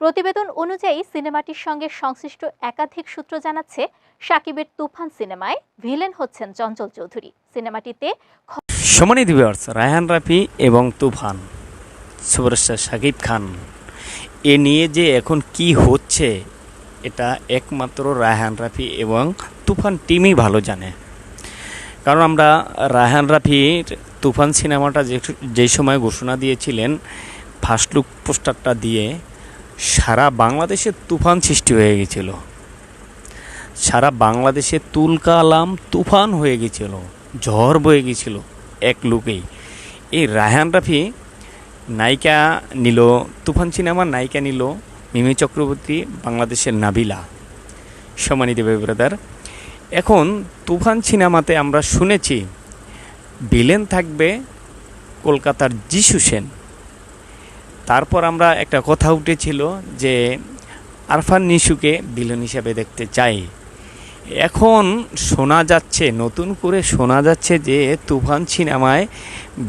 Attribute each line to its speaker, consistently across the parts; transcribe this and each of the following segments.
Speaker 1: প্রতিবেদন অনুযায়ী সিনেমাটির সঙ্গে সংশ্লিষ্ট একাধিক সূত্র জানাচ্ছে, সাকিবের তুফান সিনেমায় ভিলেন হচ্ছেন চঞ্চল চৌধুরী। সিনেমাটিতে
Speaker 2: সমানি দিবস, রায়হান রাফি এবং তুফান। সুপারস্টার শাকিব খান। এ নিয়ে যে এখন কি হচ্ছে, এটা একমাত্র রায়হান রাফি এবং তুফান টিমই ভালো জানে। কারণ আমরা রায়হান রাফির তুফান সিনেমাটা যে সময় ঘোষণা দিয়েছিলেন, ফার্স্ট লুক পোস্টারটা দিয়ে সারা বাংলাদেশে তুফান সৃষ্টি হয়ে গেছিল। সারা বাংলাদেশে তুলকা আলাম তুফান হয়ে গেছিল, ঝড় বয়ে গেছিল এক লুকেই। এই রায়হান রাফি নায়িকা নিল, তুফান সিনেমার নায়িকা নিল মিমি চক্রবর্তী, বাংলাদেশের নাবিলা। সমানি দেবে ব্রাদার, এখন তুফান সিনেমাতে আমরা শুনেছি, ভিলেন থাকবে কলকাতার যিশু সেন। তারপর আমরা একটা কথা উঠেছিল যে আরফান নিশুকে বিলন হিসাবে দেখতে চাই। এখন শোনা যাচ্ছে, নতুন করে শোনা যাচ্ছে যে তুফান সিনেমায়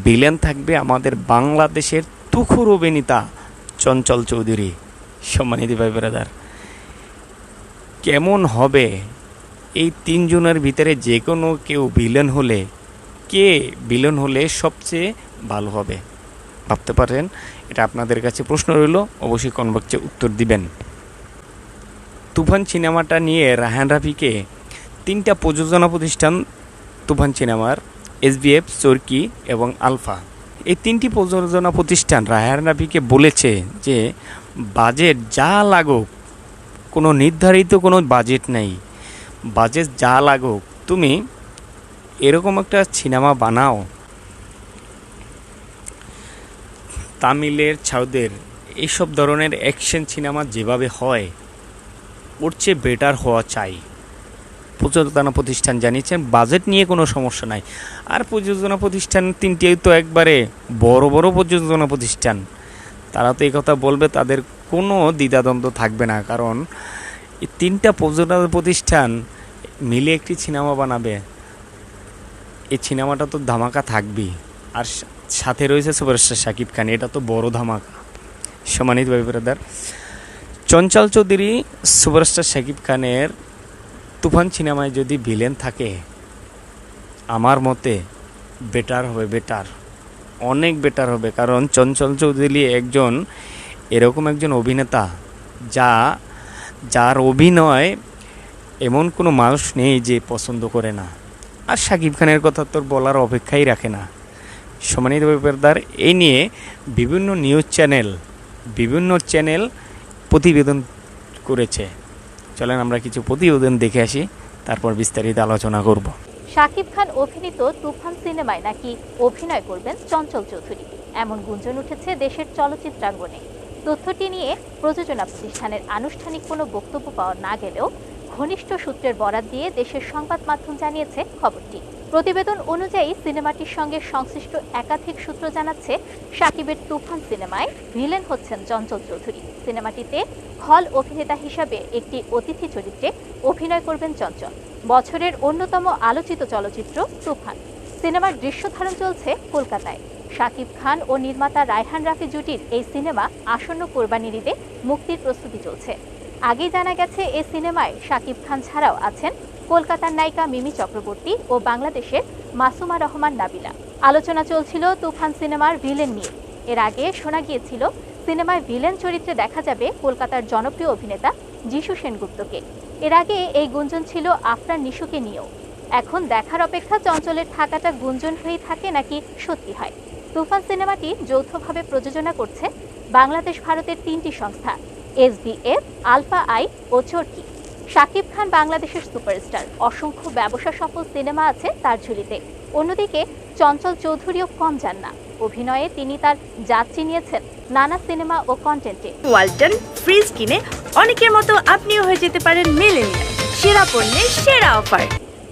Speaker 2: ভিলেন থাকবে আমাদের বাংলাদেশের তুখুর অভিনেতা চঞ্চল চৌধুরী। সম্মানিত ভাই ব্রাদার, কেমন হবে? এই তিনজনের ভিতরে যে কোনো কেউ ভিলেন হলে, কে ভিলেন হলে সবচেয়ে ভালো হবে? ভাবতে পারেন? এটা আপনাদের কাছে প্রশ্ন রইল, অবশ্যই কনবাক্সে উত্তর দিবেন। তুফান সিনেমাটা নিয়ে রাহান রাফিকে তিনটা প্রযোজনা প্রতিষ্ঠান, তুফান সিনেমার, এসবিএফ, চরকি এবং আলফা। এই তিনটি প্রযোজনা প্রতিষ্ঠান রাহান রাফিকে বলেছে যে, বাজেট যা লাগুক, কোনো নির্ধারিত কোনো বাজেট নেই। বাজেট যা লাগুক, তুমি এরকম একটা সিনেমা বানাও তামিলের ছাউদের এইসব ধরনের অ্যাকশন সিনেমা যেভাবে হয়, ওর চেয়ে বেটার হওয়া চাই। প্রযোজনা প্রতিষ্ঠান জানিয়েছেন বাজেট নিয়ে কোনো সমস্যা নাই। আর প্রযোজনা প্রতিষ্ঠান তিনটি তো একবারে বড় বড় প্রযোজনা প্রতিষ্ঠান। তারা তো এই কথা বলবে, তাদের কোনো দ্বিধাদ্বন্দ্ব থাকবে না। কারণ এই তিনটা প্রযোজনা প্রতিষ্ঠান মিলে একটি সিনেমা বানাবে। এই সিনেমাটা তো ধামাকা থাকবেই। আর সাথে রয়েছে সুপারস্টার শাকিব খান, এটা তো বড় ধামাকা। সমানিত ভাই ব্রাদার, চঞ্চল চৌধুরী সুপারস্টার শাকিব খানের তুফান সিনেমায় যদি ভিলেন থাকে, আমার মতে বেটার হবে বেটার, অনেক বেটার হবে। কারণ চঞ্চল চৌধুরী একজন, এরকম একজন অভিনেতা যা, যার অভিনয় এমন কোনো মানুষ নেই যে পছন্দ করে না। আর শাকিব খানের কথা তোর বলার অপেক্ষাই রাখে না। সমানিত ব্যাপারদার এই নিয়ে বিভিন্ন নিউজ চ্যানেল, বিভিন্ন চ্যানেল প্রতিবেদন করেছে। চলেন আমরা কিছু প্রতিবেদন দেখে আসি, তারপর বিস্তারিত আলোচনা করব।
Speaker 1: শাকিব খান অভিনীত তুফান সিনেমায় নাকি অভিনয় করবেন চঞ্চল চৌধুরী? এমন গুঞ্জন উঠেছে দেশের চলচ্চিত্রাঙ্গনে। তথ্যটি নিয়ে প্রযোজনা প্রতিষ্ঠানের আনুষ্ঠানিক কোনো বক্তব্য পাওয়া না গেলেও ঘনিষ্ঠ সূত্রের বরাত দিয়ে দেশের সংবাদ মাধ্যম জানিয়েছে খবরটি। প্রতিবেদন অনুযায়ী সিনেমাটির সঙ্গে সংশ্লিষ্ট একাধিক সূত্র জানাচ্ছে, সাকিবের তুফান সিনেমায় ভিলেন হচ্ছেন চঞ্চল চৌধুরী। সিনেমাটিতে হল অভিনেতা হিসাবে একটি অতিথি চরিত্রে অভিনয় করবেন চঞ্চল। বছরের অন্যতম আলোচিত চলচ্চিত্র তুফান। সিনেমার দৃশ্য ধারণ চলছে কলকাতায়। শাকিব খান ও নির্মাতা রায়হান রাফি জুটির এই সিনেমা আসন্ন কোরবানির ঈদে মুক্তির প্রস্তুতি চলছে। আগেই জানা গেছে, এ সিনেমায় শাকিব খান ছাড়াও আছেন কলকাতার নায়িকা মিমি চক্রবর্তী ও বাংলাদেশের মাসুমা রহমান নাবিলা। আলোচনা চলছিল তুফান সিনেমার ভিলেন নিয়ে। এর আগে শোনা গিয়েছিল, সিনেমায় ভিলেন চরিত্রে দেখা যাবে কলকাতার জনপ্রিয় অভিনেতা যিশু সেনগুপ্তকে। এর আগে এই গুঞ্জন ছিল আফরান নিশুকে নিয়েও। এখন দেখার অপেক্ষা চঞ্চলের থাকাটা গুঞ্জন হয়েই থাকে নাকি সত্যি হয়? তুফান সিনেমাটি যৌথভাবে প্রযোজনা করছে বাংলাদেশ ভারতের তিনটি সংস্থা। এসবিএফ আলফা আই ও চরকি। শাকিব খান বাংলাদেশের সুপারস্টার। অসংখ্য ব্যবসা সফল সিনেমা আছে তার ঝুলিতে। অন্যদিকে চঞ্চল চৌধুরীও কম যান না। অভিনয়ে তিনি তার যাত্রী নিয়েছেন নানা সিনেমা ও কন্টেন্টে।
Speaker 3: ওয়ালটন ফ্রিজ কিনে অনেকের মতো আপনিও হয়ে যেতে পারেন মেলেনিয়া সেরা পণ্যের সেরা অফার।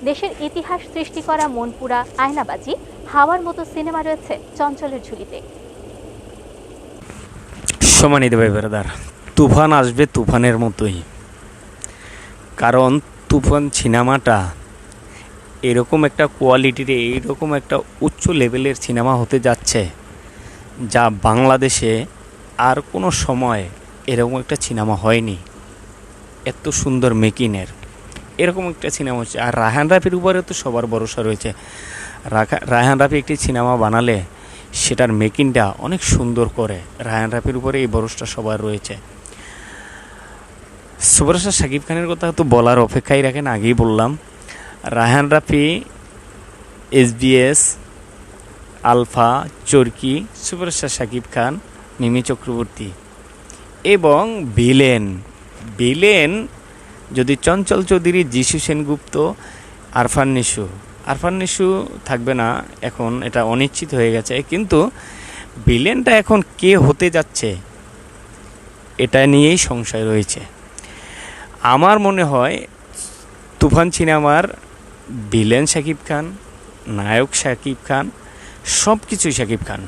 Speaker 1: দেশের ইতিহাস সৃষ্টি করা মনপুরা আয়নাবাজি হাওয়ার মতো সিনেমা রয়েছে চঞ্চলের ঝুলিতে।
Speaker 2: সমানিত ভাই ব্রাদার। তুফান আসবে তুফানের মতোই। কারণ তুফান সিনেমাটা এরকম একটা কোয়ালিটির এইরকম একটা উচ্চ লেভেলের সিনেমা হতে যাচ্ছে, যা বাংলাদেশে আর কোনো সময় এরকম একটা সিনেমা হয়নি। এত সুন্দর মেকিনের। এরকম একটা সিনেমা হচ্ছে। আর রায়হান রাফির উপরে তো সবার ভরসা রয়েছে। রায়হান রাফি একটি সিনেমা বানালে সেটার মেকিংটা অনেক সুন্দর করে। রায়হান রাফির উপরে এই ভরসা সবার রয়েছে। সুপারস্টার শাকিব খানের কথা তো বলার অপেক্ষাই রাখেন, আগেই বললাম। Raihan Rafi SVF alpha, Chorki superstar Shakib Khan Mimi Chakraborty এবং ভিলেন। ভিলেন যদি চঞ্চল চৌধুরী, যিশু সেনগুপ্ত, আরফান নিশু। আরফান নিশু থাকবে না, এখন এটা অনিশ্চিত হয়ে গেছে। কিন্তু ভিলেনটা এখন কে হতে যাচ্ছে, এটা নিয়েই সংশয় রয়েছে। আমার মনে হয় তুফান সিনেমার ভিলেন শাকিব খান, নায়ক শাকিব খান সব কিছুই শাকিব খান।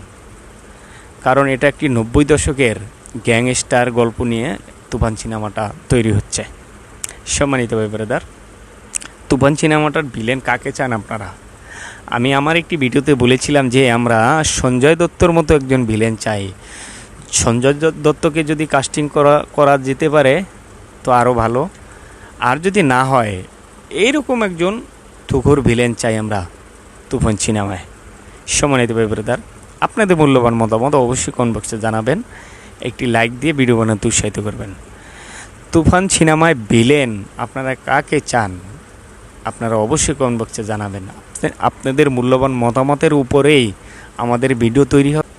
Speaker 2: কারণ এটা একটি নব্বই দশকের গ্যাংস্টার গল্প নিয়ে তুফান সিনেমাটা তৈরি হচ্ছে। সম্মানিত ভাই ব্রাদার, তুফান সিনেমাটার ভিলেন কাকে চান আপনারা? আমি আমার একটি ভিডিওতে বলেছিলাম যে আমরা সঞ্জয় দত্তর মতো একজন ভিলেন চাই। সঞ্জয় দত্তকে যদি কাস্টিং করা করা যেতে পারে তো আরও ভালো। আর যদি না হয়, এইরকম একজন তুখুর ভিলেন চাই আমরা তুফান সিনেমায়। সম্মানিত ভাই ব্রাদার আপনাদের মূল্যবান মতামত অবশ্যই কমেন্ট বক্সে জানাবেন। একটি লাইক দিয়ে ভিডিও বানাতে উৎসাহিত করবেন। তুফান সিনেমায় ভিলেন আপনারা কাকে চান, আপনারা অবশ্যই কমেন্ট বক্সে জানাবেন। আপনি- আপনাদের মূল্যবান মতামতের উপরেই আমাদের ভিডিও তৈরি হবে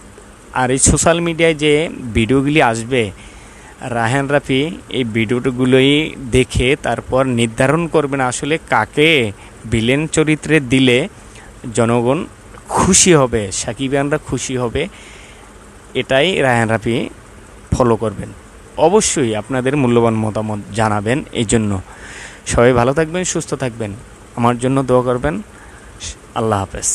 Speaker 2: আর এই সোশ্যাল মিডিয়ায় যে ভিডিওগুলি আসবে রাহান রাফি, এই ভিডিওগুলোই দেখে তারপর নির্ধারণ করবেন আসলে কাকে ভিলেন চরিত্রে দিলে জনগণ খুশি হবে সাকিবিয়ানরা খুশি হবে, এটাই রায়ান রাফি ফলো করবেন। অবশ্যই আপনাদের মূল্যবান মতামত জানাবেন এই জন্য। সবাই ভালো থাকবেন, সুস্থ থাকবেন। আমার জন্য দোয়া করবেন। আল্লাহ হাফেজ।